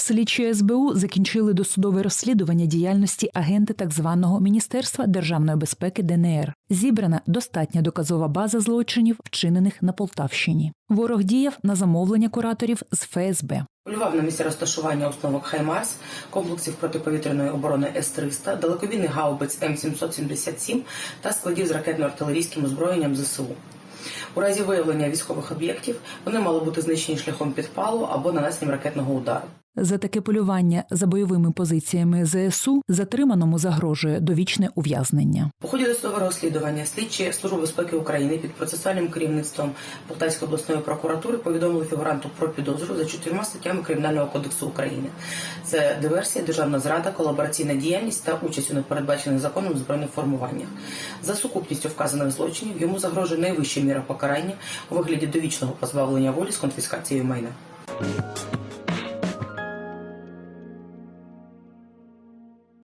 Слідчі СБУ закінчили досудове розслідування діяльності агенти так званого Міністерства державної безпеки ДНР. Зібрана достатня доказова база злочинів, вчинених на Полтавщині. Ворог діяв на замовлення кураторів з ФСБ. Полював на місці розташування установок «Хаймарс», комплексів протиповітряної оборони С-300, далекобійних гаубиць М777 та складів з ракетно-артилерійським озброєнням ЗСУ. У разі виявлення військових об'єктів вони мали бути знищені шляхом підпалу або нанесенням ракетного удару. За таке полювання за бойовими позиціями ЗСУ затриманому загрожує довічне ув'язнення. У ході досудового розслідування слідчі Служби безпеки України під процесуальним керівництвом Полтавської обласної прокуратури повідомили фігуранту про підозру за чотирма статтями Кримінального кодексу України. Це диверсія, державна зрада, колабораційна діяльність та участь у непередбачених законом збройних формуваннях. За сукупністю вказаних злочинів йому загрожує найвища міра покарання у вигляді довічного позбавлення волі з конфіскацією майна.